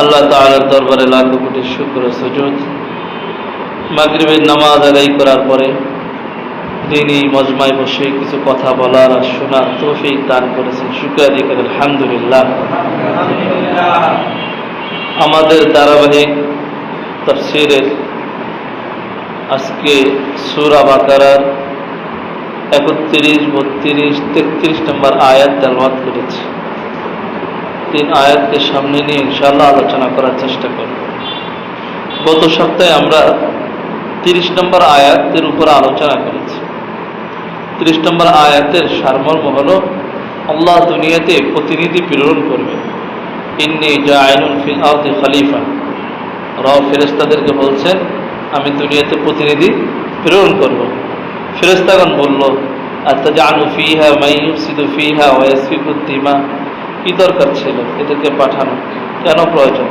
আল্লাহ তাআলার দরবারে লাখো কোটি শুক্র সুজুদ। মাগরিবের নামাজ আদায় করার পরে তিনি মজমায় বসে কিছু কথা বলার আর শোনার তৌফিক দান করেছেন। শুক্রাদি করে, আলহামদুলিল্লাহ। আমাদের ধারাবাহিক তফসিরের আজকে সুরা বাকারার একত্রিশ, বত্রিশ, তেত্রিশ নম্বর আয়াত তেলবাদ করেছি। তিন আয়াতকে সামনে নিয়ে ইনশাআল্লাহ আলোচনা করার চেষ্টা করব। গত সপ্তাহে আমরা তিরিশ নম্বর আয়াতের উপর আলোচনা করেছি। তিরিশ নম্বর আয়াতের সারমর্ম হল, আল্লাহ দুনিয়াতে প্রতিনিধি প্রেরণ করবে ইন্নি জায়নুল ফিল আরদি খালিফা। র ফেরেস্তাদেরকে বলছেন, আমি দুনিয়াতে প্রতিনিধি প্রেরণ করব। ফেরেস্তাগণ বলল আচ্ছা জানু ফিহা মাইসিদু ফিহা ওয়াসফিকুদ্দিমা কি দরকার ছিল এদেরকে পাঠানো? কেন প্রয়োজন?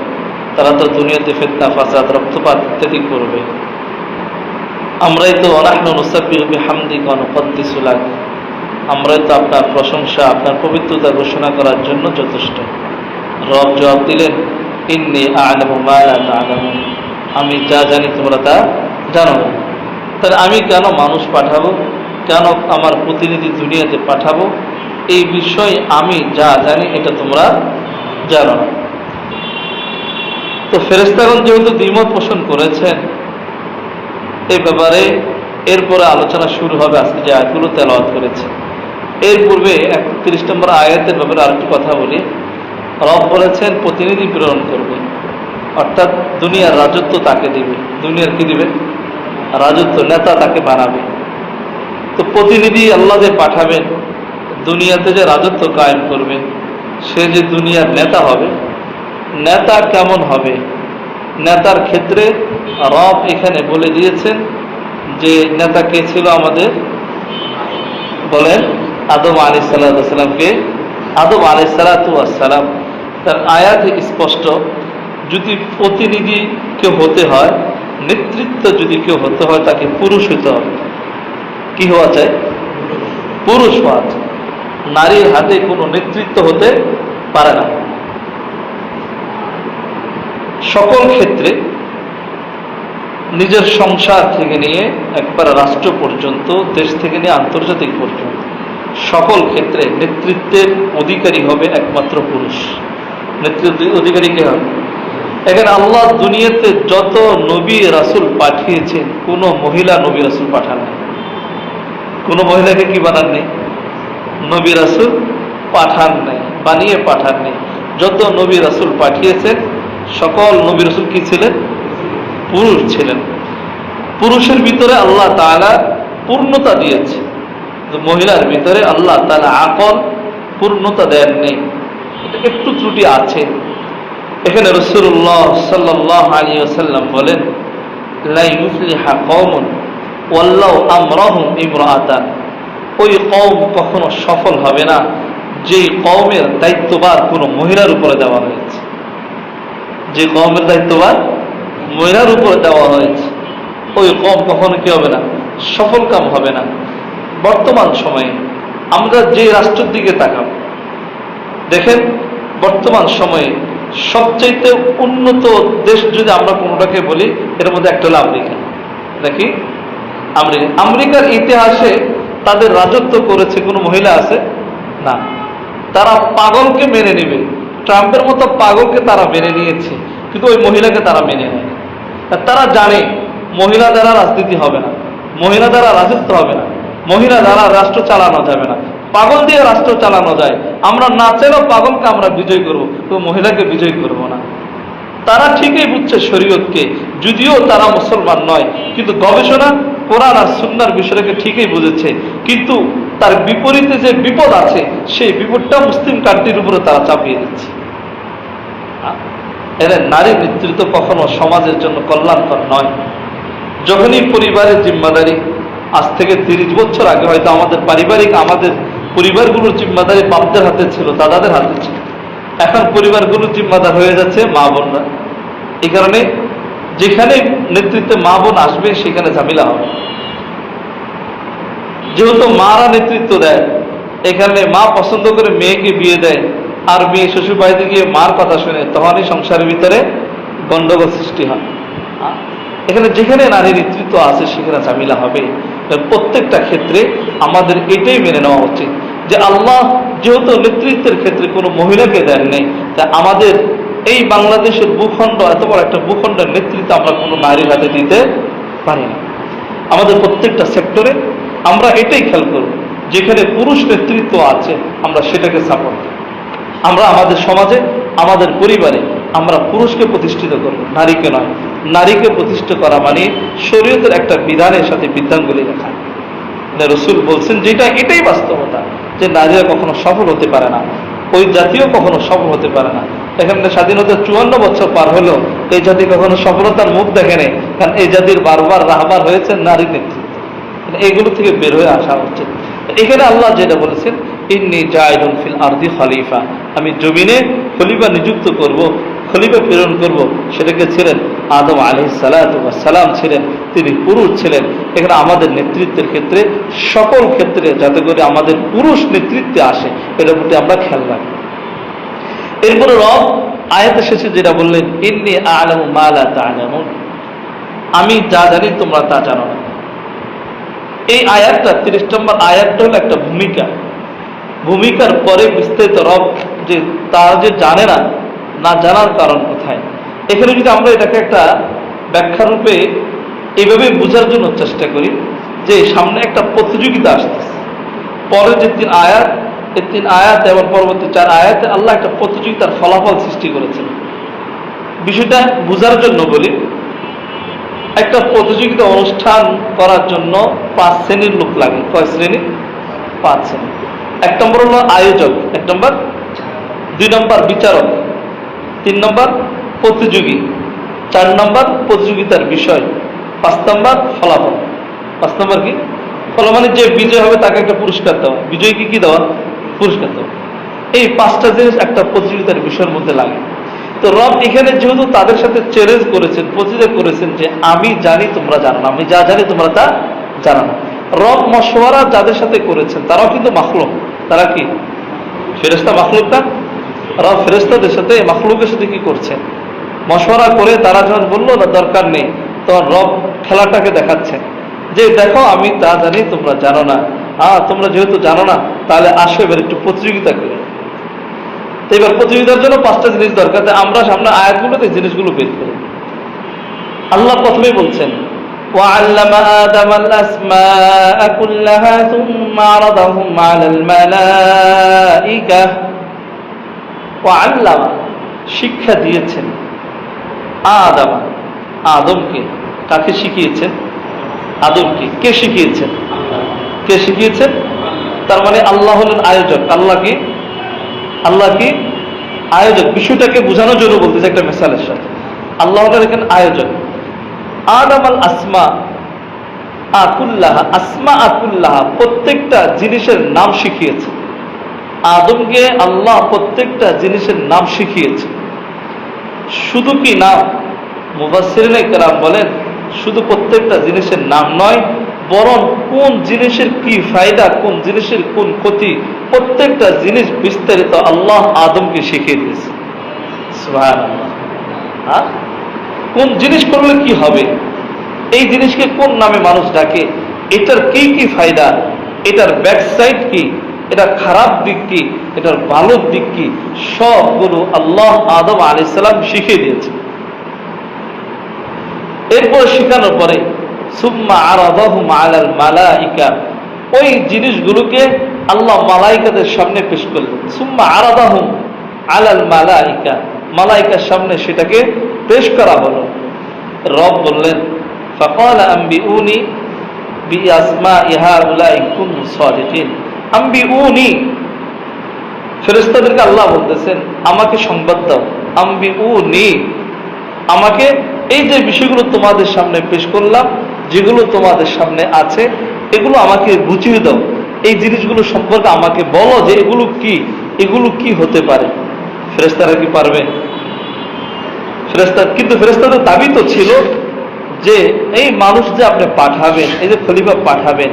তারা তো দুনিয়াতে ফেতনা, ফাসাদ, রক্তপাত ইত্যাদি করবে। আমরাই তো অনাহন নুসাব্বিহবি হামদি গণপদ্দিসুলাক আমরাই তো আপনার প্রশংসা, আপনার পবিত্রতা ঘোষণা করার জন্য যথেষ্ট। রব জবাব দিলেন, ইন্নি আলমু আলমু আমি যা জানি তোমরা তা জানো তাহলে আমি কেন মানুষ পাঠাবো? কেন আমার প্রতিনিধি দুনিয়াতে পাঠাবো? এই বিষয়ে আমি যা জানি, এটা তোমরা জানো। না তো ফেরেস্তাগণ যেহেতু দ্বিমত পোষণ করেছেন এই ব্যাপারে এরপরে আলোচনা শুরু হবে আজকে যে আয়াতগুলো তেলাওয়াত করেছে। এর পূর্বে একত্রিশ নম্বর আয়াতের ব্যাপারে আরেকটু কথা বলি। রব বলেছেন, প্রতিনিধি প্রেরণ করবে। অর্থাৎ দুনিয়ার রাজত্ব তাকে দিবে। দুনিয়ার কি দিবে? রাজত্ব নেতা তাকে বানাবে। তো প্রতিনিধি আল্লাহ যে পাঠাবেন দুনিয়াতে যে রাজত্ব কায়েম করবে, সে যে দুনিয়ার নেতা হবে, নেতা কেমন হবে? নেতার ক্ষেত্রে রব এখানে বলে দিয়েছেন যে নেতা কে ছিল আমাদের? বলেন, আদম আলি সাল্লামকে আদম আলি সালাতাম তার আয়াত স্পষ্ট, যদি প্রতিনিধি কেউ হতে হয়, নেতৃত্ব যদি কেউ হতে হয়, তাকে পুরুষ হতে হবে। কি হওয়া চাই? পুরুষ হওয়া নারীর হাতে কোনো নেতৃত্ব হতে পারে না। সকল ক্ষেত্রে নিজের সংসার থেকে নিয়ে একবার রাষ্ট্র পর্যন্ত, দেশ থেকে নিয়ে আন্তর্জাতিক পর্যন্ত, সকল ক্ষেত্রে নেতৃত্বের অধিকারী হবে একমাত্র পুরুষ। নেতৃত্ব অধিকারী কে হবে? এখানে আল্লাহ দুনিয়াতে যত নবী রাসুল পাঠিয়েছেন, কোনো মহিলা নবী রাসুল পাঠান নাই কোনো মহিলাকে কি বানান নেই নবী রাসুল পাঠান নাই, বানিয়ে পাঠান নেই। যত নবী রাসুল পাঠিয়েছেন, সকল নবী রসুল কি ছিলেন? পুরুষ ছিলেন। পুরুষের ভিতরে আল্লাহ তালা পূর্ণতা দিয়েছে। মহিলার ভিতরে আল্লাহ তালা আকল পূর্ণতা দেন নেই একটু ত্রুটি আছে। এখানে রসুল্লাহ সাল্লাহ আলী আসাল্লাম বলেন লাইফলিহা কমন ওয়াল্লাহ আমরাহুম ইমরাতান। ওই কম কখনো সফল হবে না। যেই কওমের দায়িত্ববাদ কোনো মহিলার উপরে দেওয়া হয়েছে। যে কমের দায়িত্ববাদ মহিলার উপরে দেওয়া হয়েছে। ওই কম কখনো কি হবে না? সফল কাম হবে না। বর্তমান সময়ে আমরা যে রাষ্ট্রের দিকে তাকাব, দেখেন বর্তমান সময়ে সবচাইতে উন্নত দেশ যদি আমরা কোনোটাকে বলি, এর মধ্যে একটা হলো আমেরিকা দেখি আমেরিকা আমেরিকার ইতিহাসে তাদের রাজত্ব করেছে কোনো মহিলা আছে? না। তারা পাগলকে মেনে নেবে। ট্রাম্পের মতো পাগলকে তারা মেনে নিয়েছে। কিন্তু ওই মহিলাকে তারা মেনে নেয়। তারা জানে, মহিলা দ্বারা রাজনীতি হবে না। মহিলা দ্বারা রাজত্ব হবে না। মহিলা দ্বারা রাষ্ট্র চালানো যাবে না। পাগল দিয়ে রাষ্ট্র চালানো যায়। আমরা না চাইলেও পাগলকে আমরা বিজয় করব তো মহিলাকে বিজয় করব না। তারা ঠিকই বুঝছে শরীয়তকে, যদিও তারা মুসলমান নয়। কিন্তু গবেষণা, কোরআন আর সুন্নার বিষয়টাকে ঠিকই বুঝেছে। কিন্তু তার বিপরীতে যে বিপদ আছে, সেই বিপদটা মুসলিম কান্ট্রির উপরে তারা চাপিয়ে দিচ্ছে। এর নারী নেতৃত্ব কখনো সমাজের জন্য কল্যাণকর নয়। যখনই পরিবারের জিম্মাদারি, আজ থেকে তিরিশ বছর আগে হয়তো আমাদের পারিবারিক, আমাদের পরিবারগুলোর জিম্মাদারি বাপদের হাতে ছিল, দাদাদের হাতে ছিল। এখন পরিবারগুলোর জিম্মাদার হয়ে যাচ্ছে, মা বোনরা। এই কারণে যেখানে নেতৃত্বে মা বোন আসবে, সেখানে ঝামেলা হবে। যেহেতু মারা নেতৃত্ব দেয়, এখানে মা পছন্দ করে মেয়েকে বিয়ে দেয় আর মেয়ে শ্বশুর বাড়িতে গিয়ে মার কথা শুনে, তখনই সংসারের ভিতরে গন্ডগোল সৃষ্টি হয়। এখানে যেখানে নারী নেতৃত্ব আছে, সেখানে ঝামেলা হবে। প্রত্যেকটা ক্ষেত্রে আমাদের এটাই মেনে নেওয়া উচিত। যে আল্লাহ যেহেতু নেতৃত্বের ক্ষেত্রে কোনো মহিলাকে দেন নেই, তা আমাদের এই বাংলাদেশের ভূখণ্ড, এত বড় একটা ভূখণ্ডের নেতৃত্ব আমরা কোনো নারীর হাতে দিতে পারি না। আমাদের প্রত্যেকটা সেক্টরে আমরা এটাই খেয়াল করব যেখানে পুরুষ নেতৃত্ব আছে, আমরা সেটাকে সাপোর্ট আমরা আমাদের সমাজে, আমাদের পরিবারে আমরা পুরুষকে প্রতিষ্ঠিত করব, নারীকে নয়। নারীকে প্রতিষ্ঠিত করা মানে শরীয়তের একটা বিধানের সাথে বিধানগুলি রাখা মানে রসুল বলছেন যেটা এটাই বাস্তবতা। যে নারীরা কখনো সফল হতে পারে না, ওই জাতিও কখনো সফল হতে পারে না। এখানে স্বাধীনতা চুয়ান্ন বছর পার হলেও এই জাতি কখনো সফলতার মুখ দেখেনি কারণ এই জাতির বারবার রাহবার হয়েছে নারী নেতৃত্ব। এইগুলো থেকে বের হয়ে আসা উচিত। এখানে আল্লাহ যেটা বলেছেন, ইন্নি জায়দুল ফিল আরদি খলিফা। আমি জমিনে খলিফা নিযুক্ত করব, খলিফা প্রেরণ করব, সেটাকে ছিলেন আদম আলি সালাম ছিলেন, তিনি পুরুষ ছিলেন। এখানে আমাদের নেতৃত্বের ক্ষেত্রে সকল ক্ষেত্রে যাতে করে আমাদের পুরুষ নেতৃত্বে আসে, এটার প্রতি আমরা খেয়াল রাখি। এরপরে রব আয়াতের শেষে যেটা বললেন, ইন্নি আলম মালা তা আমি যা জানি তোমরা তা জানো না। এই আয়াতটা, তিরিশ নম্বর আয়াতটা হলো একটা ভূমিকা। ভূমিকার পরে বিস্তারিত রব যে তারা যে জানে না না জানার কারণ কোথায়? এখানে যদি আমরা এটাকে একটা ব্যাখ্যা রূপে এইভাবে বোঝার জন্য চেষ্টা করি, যে সামনে একটা প্রতিযোগিতা আসতেছে। পরে যে তিন আয়াত, এই তিন আয়াত এবং পরবর্তী চার আয়াতে আল্লাহ একটা প্রতিযোগিতার ফলাফল সৃষ্টি করেছেন। বিষয়টা বোঝার জন্য বলি, একটা প্রতিযোগিতা অনুষ্ঠান করার জন্য পাঁচ শ্রেণির লোক লাগে। কয় শ্রেণি? পাঁচ শ্রেণি। এক নম্বর হলো আয়োজক, এক নম্বর। দুই নম্বর বিচারক, তিন নম্বর প্রতিযোগী। চার নম্বর প্রতিযোগিতার বিষয়। পাঁচ নম্বর ফলাফল। পাঁচ নম্বর কি? ফলাফল মানে যে বিজয় হবে তাকে একটা পুরস্কার দেওয়া। বিজয় কি কি দেওয়া? পুরস্কার দেওয়া। এই পাঁচটা জিনিস একটা প্রতিযোগিতার বিষয়ের মধ্যে লাগে। তো রব এখানে যেহেতু তাদের সাথে চ্যালেঞ্জ করেছেন, প্রতিযোগিতা করেছেন যে আমি জানি তোমরা জানো আমি যা জানি তোমরা তা জানো না। রব মশওয়ারা যাদের সাথে করেছেন, তারাও কিন্তু মাখলুক। তারা কি? ফেরেস্তা মাখলুক না রব ফেরেস্তাদের সাথে মাখলুকের সাথে কি করছেন? মশওয়ারা করে তারা যখন বললো না দরকার নেই তখন রব খেলাটাকে দেখাচ্ছেন যে দেখো আমি তা জানি তোমরা জানো না হ্যাঁ তোমরা যেহেতু জানো না তাহলে আসো এবার একটু প্রতিযোগিতা করি তো এবার প্রতিযোগিতার জন্য পাঁচটা জিনিস দরকার তাই আমরা সামনে আয়াতগুলোতে জিনিসগুলো বের করি আল্লাহ প্রথমেই বলছেন وعلم آدم الأسماء كلها ثم عرضهم على الملائكة وعلم শিক্ষা দিয়েছেন আদম। আদমকে কাকে শিখিয়েছেন আদমকে। কে শিখিয়েছেন কে শিখিয়েছেন তার মানে আল্লাহ হলেন আয়োজক। আল্লাহ কি আল্লাহ কি আয়োজক। বিষয়টাকে বোঝানোর জন্য বলতেছে একটা মেসালের সাথে। আল্লাহ হলেন এখানে আয়োজক। আদম আল আসমা আকুল্লাহ আসমা আকুল্লাহ প্রত্যেকটা জিনিসের নাম শিখিয়েছে। আদমকে আল্লাহ প্রত্যেকটা জিনিসের নাম শিখিয়েছে। শুধু কি নাম মুবাসিরিন কেরাম বলেন, শুধু প্রত্যেকটা জিনিসের নাম নয়, বরং কোন জিনিসের কি ফায়দা, কোন জিনিসের কোন ক্ষতি, প্রত্যেকটা জিনিস বিস্তারিত আল্লাহ আদমকে শিখিয়ে দিয়েছে? কোন জিনিস করলে কি হবে? এই জিনিসকে কোন নামে মানুষ ডাকে? এটার কি কি ফায়দা? এটার ব্যাক সাইড কি? এটা খারাপ দিক কি? এটার ভালো দিক কি? সবগুলো আল্লাহ আদম আলাইসাল্লাম শিখিয়ে দিয়েছে। এরপর শেখানোর পরে, সুম্মা আলাল মালাইকা, ওই জিনিসগুলোকে আল্লাহ মালাইকাদের সামনে পেশ করলেন। সুম্মা আলাল মালাইকা, মালাইকার সামনে সেটাকে পেশ করা হল। রব বললেন, ফকাল উনি বি আসমা ইহা উলাই কুন আমি আল্লাহ বলতেছেন, আমাকে সংবাদ দাও। আমি নি আমাকে এই যে বিষয়গুলো তোমাদের সামনে পেশ করলাম, যেগুলো তোমাদের সামনে আছে, এগুলো আমাকে বুঝিয়ে দাও। এই জিনিসগুলো সম্পর্কে আমাকে বলো যে এগুলো কি এগুলো কি হতে পারে। ফেরেস্তারা কি পারবে? ফেরেস্তার কিন্তু ফেরেস্তাদের দাবি তো ছিল যে, এই মানুষ যে আপনি পাঠাবেন, এই যে খলিফা পাঠাবেন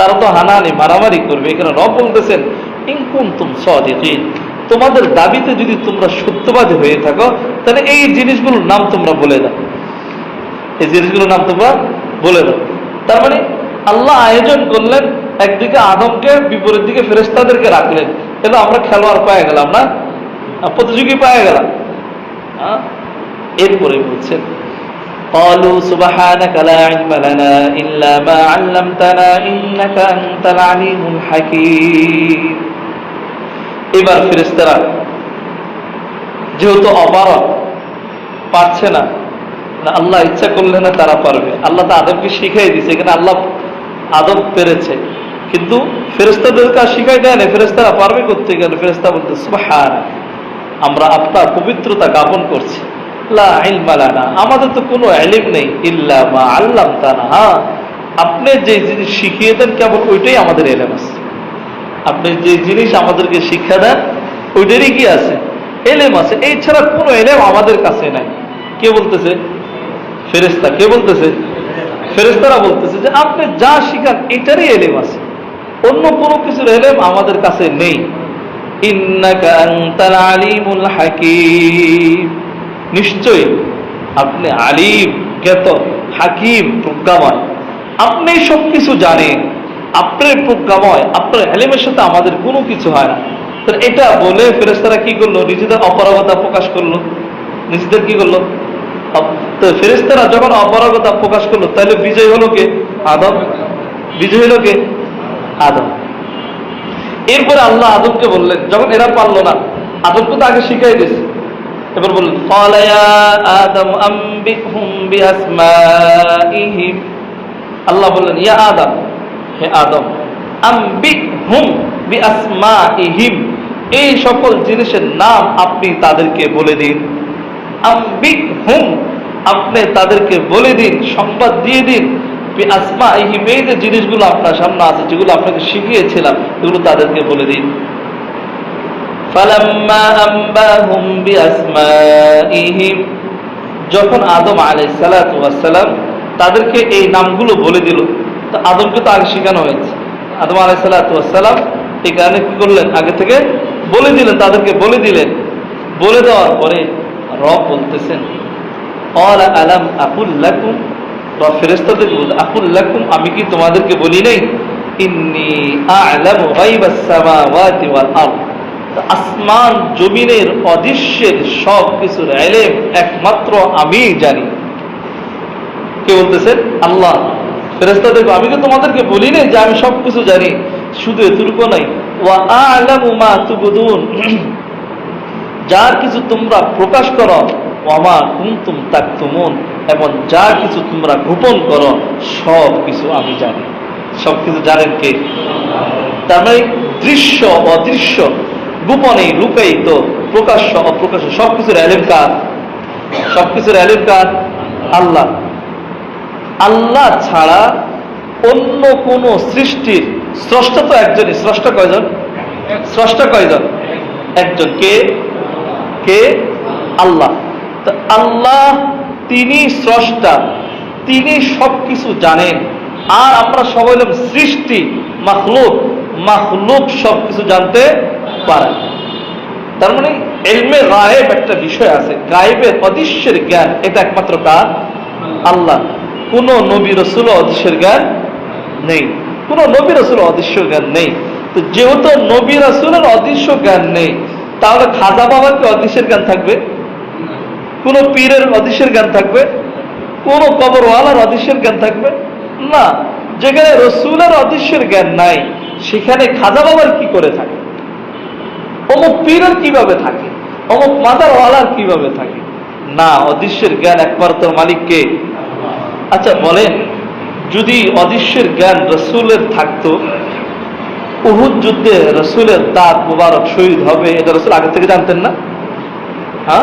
তারা তো হানাহানি, মারামারি করবে। এখানে রব বলতেছেন ইনকুম তুম সদিন তোমাদের দাবিতে যদি তোমরা সত্যবাদী হয়ে থাকো, তাহলে এই জিনিসগুলোর নাম তোমরা বলে দাও। এই জিনিসগুলোর নাম তোমরা বলে দাও। তার মানে আল্লাহ আয়োজন করলেন, একদিকে আদমকে, বিপরীত দিকে ফেরেস্তাদেরকে রাখলেন। কিন্তু আমরা খেলোয়াড় পায়ে গেলাম না? প্রতিযোগী পায়ে গেলাম? এরপরে বলছেন قالوا سبحانك لا علم لنا إلا ما علمتنا إنك أنت العليم الحكيم এবার ফেরেস্তারা যেহেতু অপারক পারছে না না আল্লাহ ইচ্ছা করলে না তারা পারবে আল্লাহ তো আদমকে শিখাই দিছে এখানে আল্লাহ আদম পেরেছে কিন্তু ফেরেস্তাদেরকে আর শিখাই দেয় না ফেরেস্তারা পারবে করতে গেলে ফেরেস্তা বলতে সুবহান আমরা আপনার পবিত্রতা জ্ঞাপন করছি লা ইলমা লানা। আমাদের তো কোনো এলিম নেই। ইল্লা মা আল্লাম তানা হ্যাঁ আপনি যে জিনিস শিখিয়ে দেন, কেবল ওইটাই আমাদের এলেম আছে। আপনি যে জিনিস আমাদেরকে শিক্ষা দেন, ওইটারই কি আছে? এলেম আছে। এই ছাড়া কোনো এলেম আমাদের কাছে নাই। কে বলতেছে? ফেরেস্তা কে বলতেছে? ফেরেস্তারা বলতেছে যে, আপনি যা শিখান, এটারই এলেম আছে। অন্য কোনো কিছুর এলেম আমাদের কাছে নেই। ইন্নাকা আলিমুল হাকিম। নিশ্চয়ই আপনি আলিম, জ্ঞাত, হাকিম, প্রজ্ঞাময়। আপনি সব কিছু জানেন। আপনার প্রজ্ঞাময়, আপনার এলেমের সাথে আমাদের কোনো কিছু হয় না। তো এটা বলে ফেরেস্তারা কি করল? নিজেদের অপারগতা প্রকাশ করল। নিজেদের কি করল? তো ফেরেস্তারা যখন অপারগতা প্রকাশ করল, তাহলে বিজয় হলো কে? আদম। বিজয় হলো কে? আদম। এরপরে আল্লাহ আদমকে বললেন, যখন এরা পারল না, আদমকে তো আগে শিখাই দিয়েছে। এবার বলুন আদম আল্লাহ বললেন, ইয়া আদম, হে আদম আম্বিক হুম বি আসমা ইহিম এই সকল জিনিসের নাম আপনি তাদেরকে বলে দিন। আম্বিক হুম আপনি তাদেরকে বলে দিন, সংবাদ দিয়ে দিন। বি আসমা ইহিম এই যে জিনিসগুলো আপনার সামনে আছে, যেগুলো আপনাকে শিখিয়েছিলাম, এগুলো তাদেরকে বলে দিন। ফালাম্মা আম্বাহুম যখন আদম আলাইসালাম তাদেরকে এই নামগুলো বলে দিল, তো আদমকে তো আগে শেখানো হয়েছে। আদম আলাইসালাম এই কারণে কী করলেন? আগে থেকে বলে দিলেন, তাদেরকে বলে দিলেন। বলে দেওয়ার পরে র বলতেছেন অল আলাম আকুল্লাকুম বা ফেরেস্তাদের বল আকুল্লাকুম আমি কি তোমাদেরকে বলি নাই? ইন্নি আলাম ওয়াইবাস সামাওয়াতি ওয়াল আরদ। আসমান, জমিনের অদৃশ্যের সব কিছুর এলেম একমাত্র আমিই জানি। কে বলতেছেন আল্লাহ। ফেরেস্তা দেখো, আমি তো তোমাদেরকে বলি নাই যে আমি সব কিছু জানি, শুধু এতটুকু নাই ওয়া যার কিছু তোমরা প্রকাশ করো ওয়ামা কুনতুম তাকতুমুন, এবং যা কিছু তোমরা গোপন করো সব কিছু আমি জানি। সব কিছু জানেন কে? তার মানে দৃশ্য, অদৃশ্য। গোপনে লুকায়িত প্রকাশ্য, অপ্রকাশ্য সব কিছুর অ্যালেম কার? সব কিছুর কার? আল্লাহ। আল্লাহ ছাড়া অন্য কোন সৃষ্টির স্রষ্টা তো একজনই। স্রষ্টা কয়জন? স্রষ্টা কয়জন? একজন। কে? কে? আল্লাহ। তো আল্লাহ তিনি স্রষ্টা, তিনি সবকিছু জানেন। আর আমরা সবাই সৃষ্টি, মাখলুক। মাখলুক সবকিছু জানতে পারে। তার মানে এলমে গায়েব একটা বিষয় আছে। গায়েবের অদৃশ্যের জ্ঞান, এটা একমাত্র কার? আল্লাহ। কোন নবী রসুল অদৃশ্যের জ্ঞান নেই। কোন নবী রসুল অদৃশ্য জ্ঞান নেই। তো যেহেতু নবী রসুলের অদৃশ্য জ্ঞান নেই, তাহলে খাজা বাবার কি অদৃশ্যের জ্ঞান থাকবে? কোন পীরের অদৃশ্যের জ্ঞান থাকবে? কোন কবরওয়ালার অদৃশ্যের জ্ঞান থাকবে? না। যেখানে রসুলের অদৃশ্যের জ্ঞান নাই সেখানে খাজা বাবার কি করে থাকে? অমুক পীরের কীভাবে থাকে? অমুক মাদার ওয়ালার কীভাবে থাকে? না, অদৃশ্যের জ্ঞান একমাত্র মালিককে। আচ্ছা বলেন, যদি অদৃশ্যের জ্ঞান রসুলের থাকতো, উহুদ যুদ্ধে রসুলের দাঁত মুবারক শহীদ হবে, এটা রসুল আগে থেকে জানতেন না? হ্যাঁ?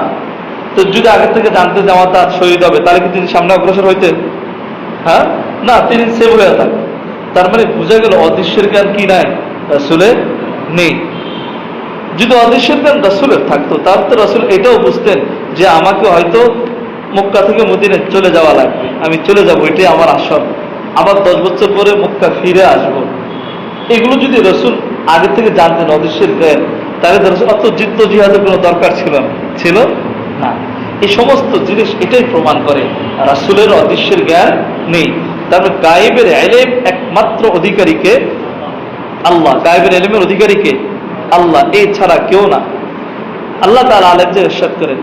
তো যদি আগে থেকে জানতেন যে আমার দাঁত শহীদ হবে, তাহলে কি তিনি সামনে অগ্রসর হইতেন? হ্যাঁ? না, তিনি সেভ হয়ে থাকেন তার মানে বোঝা গেল অদৃশ্যের জ্ঞান কি নাই? রসুলের নেই। যদি অদৃশ্যের জ্ঞান রসুলের থাকতো, তাহলে তো রাসুল এটাও বুঝতেন যে আমাকে হয়তো মক্কা থেকে মদিনে চলে যাওয়া লাগবে। আমি চলে যাব, এটাই আমার আসল। আবার দশ বছর পরে মক্কা ফিরে আসব। এগুলো যদি রসুল আগে থেকে জানতেন অদৃশ্যের জ্ঞান, তাহলে ধরো অত যুদ্ধ জিহাদের কোনো দরকার ছিল ছিল না। এই সমস্ত জিনিস এটাই প্রমাণ করে রাসুলের অদৃশ্যের জ্ঞান নেই। তারপর গায়েবের এলেম একমাত্র অধিকারীকে আল্লাহ। গায়েবের এলেমের অধিকারীকে আল্লাহ। এছাড়া কেউ না। আল্লাহ তাআলা আলেম যে ইরশাদ করেন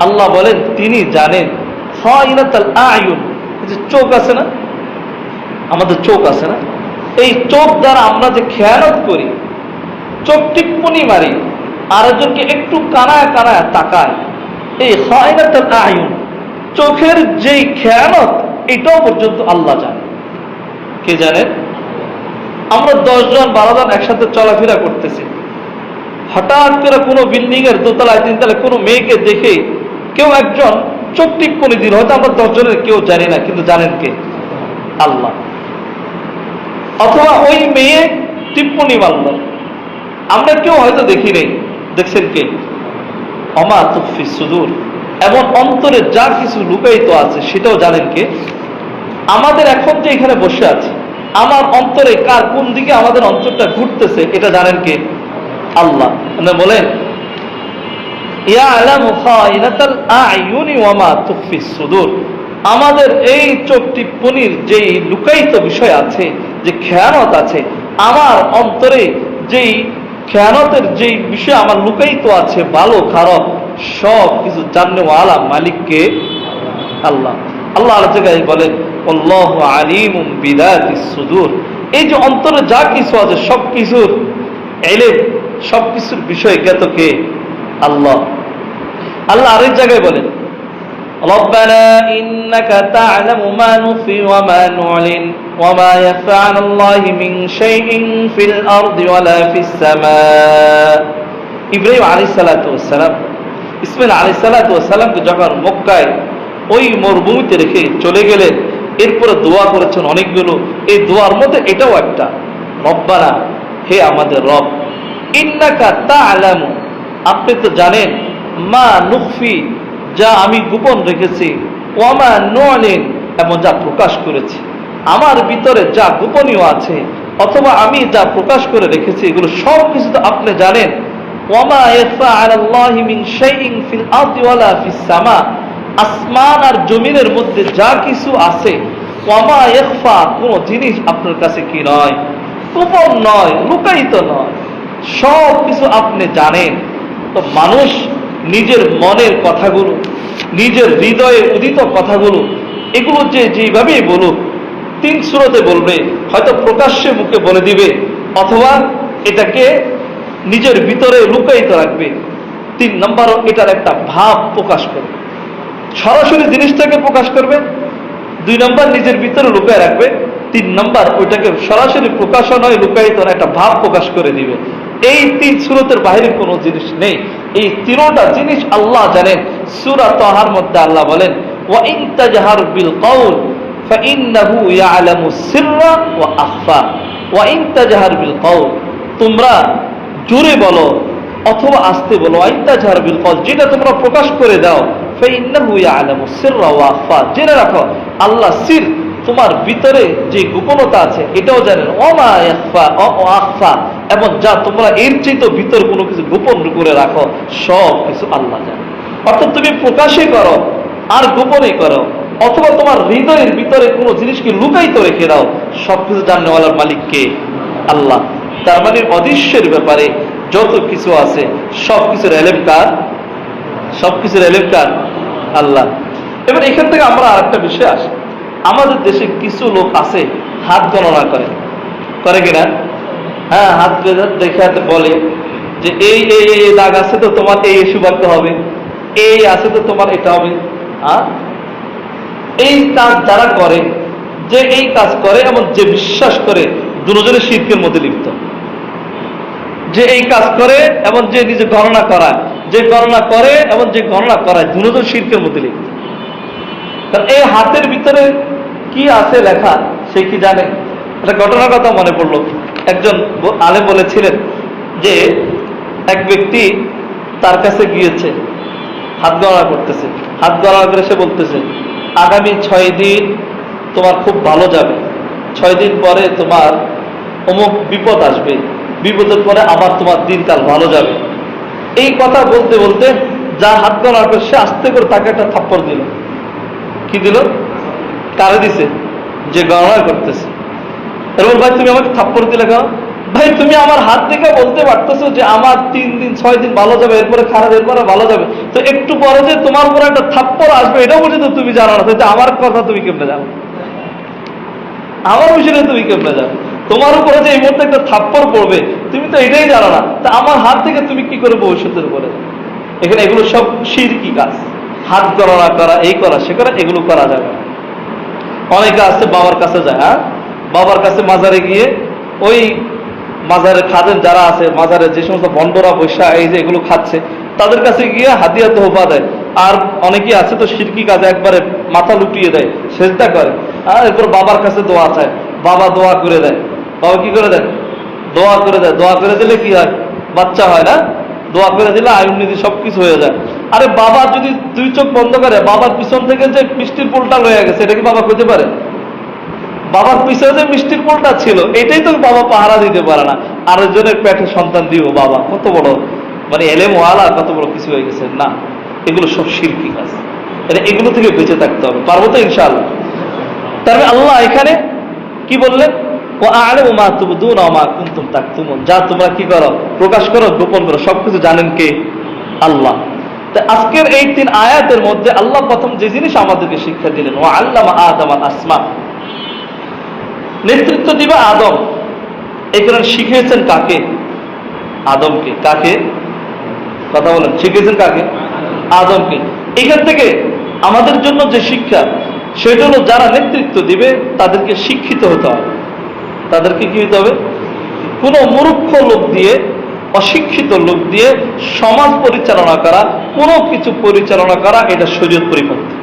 আল্লাহ বলেন, তিনি জানেন, খাইনাতাল আয়ুন। যে চোখ আছে না? আমাদের চোখ আছে না? এই চোখ দ্বারা আমরা যে খেয়ালত করি, চোখ টিপ্পনি মারি, আরেকজনকে একটু কানায় কানায় তাকায় এই আয়ুন, চোখের যেই খেয়ানত, এটাও পর্যন্ত আল্লাহ জানে। কে জানেন আমরা দশজন বারো জন একসাথে চলাফেরা করতেছি। হঠাৎ করে কোনো বিল্ডিং এর দোতলায়, তিনতলায় কোনো মেয়েকে দেখে কেউ একজন চোখ টিপ্পনি দিল। হয়তো আমরা দশজনের কেউ জানি না, কিন্তু জানেন কে? আল্লাহ। অথবা ওই মেয়ে টিপ্পনি মারল। আমরা কেউ হয়তো দেখি নেই। দেখছেন কে? তুফি সুদূর। এমন অন্তরে যা কিছু লুকায়িত আছে, সেটাও জানেন কে? আমাদের এখন যে এখানে বসে আছে, আমার অন্তরে কার কোন দিকে আমাদের অন্তরটা ঘুরতেছে, এটা জানেন কে? আল্লাহ। বলেন আমাদের এই চোখ টিপ্পনির যেই লুকায়িত বিষয় আছে, যে খেয়ানত আছে, আমার অন্তরে যেই খেয়ানতের যেই বিষয় আমার লুকায়িত আছে, ভালো, খারাপ, সব কিছু জাননেওয়ালা মালিককে আল্লাহ। আল্লাহ আল্লাহ জায়গায় বলেন, আল্লাহ আলিম বিদাতি সুদূর। এই যে অন্তরে যা কিছু আছে, সব কিছুর এলে সব কিছুর বিষয় জ্ঞাত কে আল্লাহ। আল্লাহ আরেক জায়গায় বলেন ربنا إنك تعلم ما نخفي وما نعلن وما يخفى عن الله من شيء في الأرض ولا في السماء ইব্রাহিম আলী সালাতাম ইসমাইল আলী সালাতামকে যখন মক্কায় ওই মরুভূমিতে রেখে চলে গেলেন এরপরে দোয়া করেছেন অনেকগুলো এই দোয়ার মধ্যে এটাও একটা রব্বানা হে আমাদের রব ইন্নাকা তা আলামু আপনি তো জানেন মা নুকফি যা আমি গোপন রেখেছি, ওয়ামা নোয়ালেন এবং যা প্রকাশ করেছি। আমার ভিতরে যা গোপনীয় আছে, অথবা আমি যা প্রকাশ করে রেখেছি, এগুলো সব কিছু তো আপনি জানেন। ওয়ামা ইয়াখফা আলাল্লাহি মিন শাইইন ফিল আরদি ওয়ালা ফিস সামা। আসমান আর জমিনের মধ্যে যা কিছু আছে, ওয়ামা ইয়াখফা, কোনো জিনিস আপনার কাছে কি নয়? গোপন নয়, লুকায়িত নয়। সব কিছু আপনি জানেন। তো মানুষ নিজের মনের কথাগুলো, নিজের হৃদয়ে উদিত কথাগুলো, এগুলো যে যেভাবেই বলুক, তিন সুরতে বলবে, হয়তো প্রকাশ্যে মুখে বলে দিবে, অথবা এটাকে নিজের ভিতরে লুকায়িত রাখবে। তিন নম্বর এটার একটা ভাব প্রকাশ করবে। সরাসরি জিনিসটাকে প্রকাশ করবে, দুই নম্বর নিজের ভিতরে লুকায় রাখবে, তিন নম্বর ওইটাকে সরাসরি প্রকাশন হয় লুকায়িত একটা ভাব প্রকাশ করে দিবে। এই তিন সুরতের বাইরে কোনো জিনিস নেই। এই তিনটা জিনিস আল্লাহ জানেন। সুরা তহার মধ্যে আল্লাহ বলেন ওয়াইন তাজহার বিল ইয়ালামু সিররা ওয়া আখফা। ওয়াইন তাজহার বিল কওল, তোমরা জোরে বলো অথবা আস্তে বলো তাজহার বিল কওল, যেটা তোমরা প্রকাশ করে দাও, ফাইন্নাহু ইয়ালামু সিররা ওয়া আখফা। জেনে রাখো, আল্লাহ সির তোমার ভিতরে যে গোপনতা আছে, এটাও জানেন। অমা ইয়াখফা অ আখফা। এবং যা তোমরা এর চেয়ে ভিতর কোনো কিছু গোপন করে রাখো, সব কিছু আল্লাহ জানে। অর্থাৎ তুমি প্রকাশে করো, আর গোপনে করো। অথবা তোমার হৃদয়ের ভিতরে কোনো জিনিসকে লুকাইতে রেখে দাও, সব কিছু জাননেওয়ালার মালিককে আল্লাহ। তার মানে অদৃশ্যের ব্যাপারে যত কিছু আছে, সব কিছুর এলেম কার? সব কিছুর এলেম কার? আল্লাহ। এবার এখান থেকে আমরা আরেকটা বিষয় আসি। আমাদের দেশে কিছু লোক আছে, হাত গণনা করে। করে কিনা? হ্যাঁ হাত দেখে বলে যে এই এই এই দাগ আছে তো তোমার এই সুভাগ্য হবে, এই আছে তো তোমার এটা হবে। হ্যাঁ এই কাজ যারা করে, যে এই কাজ করে এবং যে বিশ্বাস করে দুজনের শিল্পের মধ্যে লিপ্ত। যে এই কাজ করে এবং যে নিজে গণনা করায়, যে গণনা করে এবং যে গণনা করায়, দুজন শিল্পের মধ্যে লিপ্ত। এই হাতের ভিতরে কি আছে লেখা, সে কি জানে? একটা ঘটনার কথা মনে পড়ল। একজন আলে বলেছিলেন যে, এক ব্যক্তি তার কাছে গিয়েছে, হাত গণনা করতেছে। হাত গণনা করে সে বলতেছে, আগামী ছয় দিন তোমার খুব ভালো যাবে। ছয় দিন পরে তোমার অমুক বিপদ আসবে। বিপদের পরে আবার তোমার দিনকাল ভালো যাবে। এই কথা বলতে বলতে যা হাত করার করে সে আস্তে করে তাকে একটা থাপ্পড় দিল। কি দিল? কারে দিছে, যে গণনা করতেছে। এরপর ভাই, তুমি আমাকে থাপ্পড় দিলে কেন? ভাই, তুমি আমার হাত দেখে বলতে পারতেছো যে আমার তিন দিন, ছয় দিন ভালো যাবে, এরপরে খারাপ, এরপরে ভালো যাবে। তো একটু পরে যে তোমার উপরে একটা থাপ্পড় আসবে, এটাও পর্যন্ত তুমি জানো না। তো আমার কথা তুমি কেমনে জানো? আমার বিষয়ে তুমি কেমনে জানো? তোমার উপরে যে এই মুহূর্তে একটা থাপ্পড় পড়বে, তুমি তো এটাই জানো না। তা আমার হাত থেকে তুমি কি করে ভবিষ্যতের উপরে? এখানে এগুলো সব কি কাজ। হাত গণনা করা এই করা, সে করা, এগুলো করা যাবে না। অনেকে আছে বাবার কাছে যায় হ্যাঁ? বাবার কাছে মাজারে গিয়ে ওই মাজারে খাদেন যারা আছে, মাজারে যে সমস্ত বন্ডরা পয়সা এই যে এগুলো খাচ্ছে, তাদের কাছে গিয়ে হাতিয়া তোহফা দেয়। আর অনেকে আছে তো সিরকি কাজে একবারে মাথা লুটিয়ে দেয়, সেজদা করে। আর এরপর বাবার কাছে দোয়া চায়, বাবা দোয়া করে দেয়। বাবা কি করে দেয়? দোয়া করে দেয়। দোয়া করে দিলে কি হয়? বাচ্চা হয় না? দোয়া করে দিলে আয়ুর নিধি সবকিছু হয়ে যায়। আরে বাবা, যদি দুই চোখ বন্ধ করে, বাবার পিছন থেকে যে মিষ্টির পোলটা লয়ে গেছে, এটা কি বাবা কইতে পারে? বাবার পিছনে যে মিষ্টির পোলটা ছিল, এটাই তো বাবা পাহারা দিতে পারে না। আরেকজনের পেটে সন্তান দিব বাবা, কত বড়? মানে এলেম ওয়ালা কত বড় কিছু হয়ে গেছে। না, এগুলো সব শিল্পী কাজ। এটা এগুলো থেকে বেঁচে থাকতে হবে। পারব তো ইনশাআল্লাহ? তার মানে আল্লাহ এখানে কি বললেন? যা তোমরা কি করো? প্রকাশ করো, গোপন করো, সবকিছু জানেন কে? আল্লাহ। আজকের এই তিন আয়াতের মধ্যে আল্লাহ প্রথম যে জিনিস আমাদেরকে শিক্ষা দিলেন ও আল্লাহ আদম আল আসমা নেতৃত্ব দিবে আদম। এখানে শিখিয়েছেন কাকে? আদমকে। কাকে? কথা বলেন, শিখিয়েছেন কাকে? আদমকে। এখান থেকে আমাদের জন্য যে শিক্ষা, সেটা হলো যারা নেতৃত্ব দিবে, তাদেরকে শিক্ষিত হতে হবে। তাদেরকে কি হতে হবে? কোনো মূর্খ লোক দিয়ে, অশিক্ষিত লোক দিয়ে সমাজ পরিচালনা করা, কোনো কিছু পরিচালনা করা, এটা শরীয়ত পরিপন্থী।